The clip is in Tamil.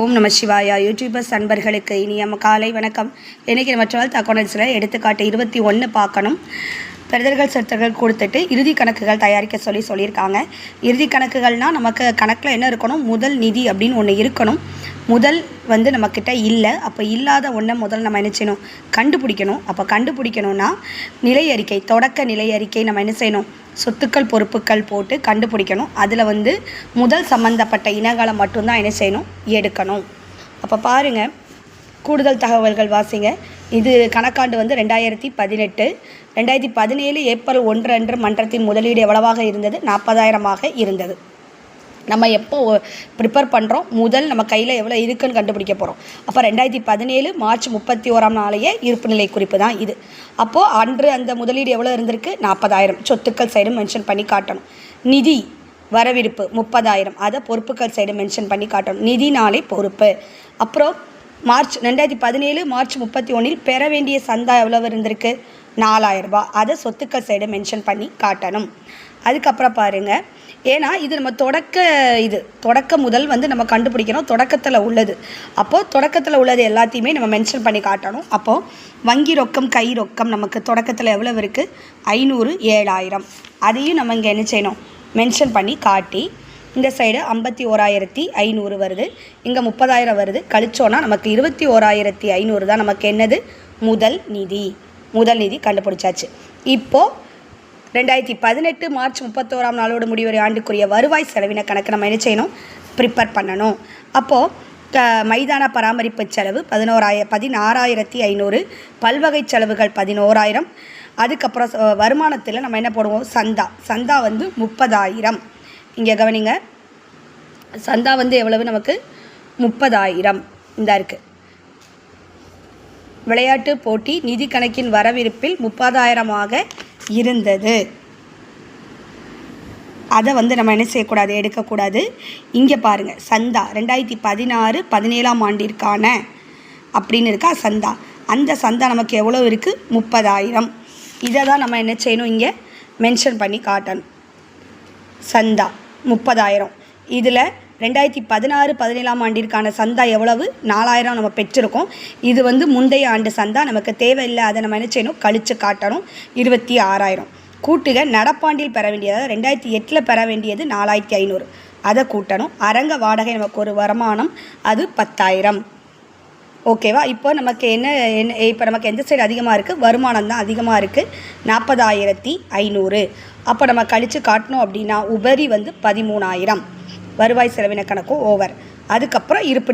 ஓம் நம சிவாயா. யூடியூபர்ஸ் அன்பர்களுக்கு நம்ம காலை வணக்கம். இன்றைக்கி நம்ம டுவெல்த் அக்கௌண்டன்ஸில் எடுத்துக்காட்டு இருபத்தி ஒன்று பார்க்கணும். பெறுதல்கள் செலுத்தல்கள் கொடுத்துட்டு இறுதி கணக்குகள் தயாரிக்க சொல்லி சொல்லியிருக்காங்க. இறுதி கணக்குகள்னால் நமக்கு கணக்கில் என்ன இருக்கணும்? முதல் நிதி அப்படின்னு ஒன்று இருக்கணும். முதல் வந்து நம்மக்கிட்ட இல்லை. அப்போ இல்லாத ஒன்றை முதல் நம்ம என்ன செய்யணும்? கண்டுபிடிக்கணும். அப்போ கண்டுபிடிக்கணும்னா நிலை அறிக்கை தொடக்க நிலை அறிக்கை நம்ம என்ன செய்யணும்? சொத்துக்கள் பொறுப்புகள் போட்டு கண்டுபிடிக்கணும். அதில் வந்து முதல் சம்மந்தப்பட்ட இனங்களை மட்டும்தான் என்ன செய்யணும்? எடுக்கணும். அப்போ பாருங்கள் கூடுதல் தகவல்கள் வாசிங்க. இது கணக்காண்டு வந்து ரெண்டாயிரத்தி பதினெட்டு. ரெண்டாயிரத்தி பதினேழு ஏப்ரல் ஒன்று அன்று மன்றத்தின் முதலீடு எவ்வளவாக இருந்தது? நாற்பதாயிரமாக இருந்தது. நம்ம எப்போ ப்ரிப்பேர் பண்ணுறோம் முதல் நம்ம கையில் எவ்வளோ இருக்குன்னு கண்டுபிடிக்க போகிறோம் அப்போ ரெண்டாயிரத்தி பதினேழு மார்ச் முப்பத்தி ஓராம் நாளையே இருப்பு நிலை குறிப்பு தான் இது. அப்போது அன்று அந்த முதலீடு எவ்வளோ இருந்திருக்கு? நாற்பதாயிரம். சொத்துக்கள் சைடு மென்ஷன் பண்ணி காட்டணும். நிதி வரவிருப்பு முப்பதாயிரம். அதை பொறுப்புகள் சைடு மென்ஷன் பண்ணி காட்டணும். நிதி நாளை பொறுப்பு. அப்புறம் மார்ச் ரெண்டாயிரத்தி பதினேழு மார்ச் முப்பத்தி ஒன்றில் பெற வேண்டிய சந்தா எவ்வளவு இருந்திருக்கு? நாலாயிரரூபா. அதை சொத்துக்கள் சைடு மென்ஷன் பண்ணி காட்டணும். அதுக்கப்புறம் பாருங்கள் ஏன்னா இது நம்ம தொடக்க இது. தொடக்க முதல் வந்து நம்ம கண்டுபிடிக்கணும். தொடக்கத்தில் உள்ளது. அப்போது தொடக்கத்தில் உள்ளது எல்லாத்தையுமே நம்ம மென்ஷன் பண்ணி காட்டணும். அப்போது வங்கி ரொக்கம் கை ரொக்கம் நமக்கு தொடக்கத்தில் எவ்வளோ இருக்குது ஐநூறு ஏழாயிரம். அதையும் நம்ம இங்கே என்ன செய்யணும்? மென்ஷன் பண்ணி காட்டி இந்த சைடு ஐம்பத்தி ஓராயிரத்தி ஐநூறு வருது. இங்கே முப்பதாயிரம் வருது. கழிச்சோன்னா நமக்கு இருபத்தி ஓராயிரத்தி ஐநூறு தான் நமக்கு என்னது? முதல் நிதி. முதல் நிதி கண்டுபிடிச்சாச்சு. இப்போது ரெண்டாயிரத்தி பதினெட்டு மார்ச் முப்பத்தோராம் நாளோடு முடிவரை ஆண்டுக்குரிய வருவாய் செலவின கணக்கு நம்ம என்ன செய்யணும்? ப்ரிப்பேர் பண்ணணும். அப்போது மைதான பராமரிப்பு செலவு பதினோராய பதினாறாயிரத்தி ஐநூறு பல்வகை செலவுகள் பதினோராயிரம். அதுக்கப்புறம் வருமானத்தில் நம்ம என்ன போடுவோம்? சந்தா. சந்தா வந்து முப்பதாயிரம். இங்கே கவனிங்க. சந்தா வந்து எவ்வளவு? நமக்கு முப்பதாயிரம். இந்த இருக்குது விளையாட்டு போட்டி நிதி கணக்கின் வரவிருப்பில் முப்பதாயிரமாக இருந்தது. அதை வந்து நம்ம என்ன செய்யக்கூடாது? எடுக்கக்கூடாது. இங்கே பாருங்கள் சந்தா ரெண்டாயிரத்தி பதினாறு பதினேழாம் ஆண்டிற்கான அப்படின்னு இருக்கா? சந்தா. அந்த சந்தா நமக்கு எவ்வளோ இருக்குது முப்பதாயிரம். இதை தான் நம்ம என்ன செய்யணும்? இங்கே மென்ஷன் பண்ணி காட்டணும். சந்தா முப்பதாயிரம். இதில் ரெண்டாயிரத்தி பதினாறு பதினேழாம் ஆண்டிற்கான சந்தா எவ்வளவு? நாலாயிரம் நம்ம பெற்றிருக்கோம். இது வந்து முந்தைய ஆண்டு சந்தா. நமக்கு தேவையில்லை அதை நம்ம என்ன செய்யணும்? கழித்து காட்டணும். இருபத்தி ஆறாயிரம். கூட்டுக நடப்பாண்டில் பெற வேண்டியது ரெண்டாயிரத்தி எட்டில் பெற வேண்டியது நாலாயிரத்தி ஐநூறு. அதை கூட்டணும். அரங்க வாடகை நமக்கு ஒரு வருமானம் அது பத்தாயிரம். ஓகேவா இப்போ நமக்கு என்ன என்ன இப்போ நமக்கு எந்த சைடு அதிகமாக இருக்குது வருமானம் தான் அதிகமாக இருக்குது நாற்பதாயிரத்தி ஐநூறு. அப்போ நம்ம கழித்து காட்டணும் அப்படின்னா உபரி வந்து பதிமூணாயிரம். வருவாய் செலவின கணக்கும் ஓவர் அதுக்கப்புறம் இருப்பு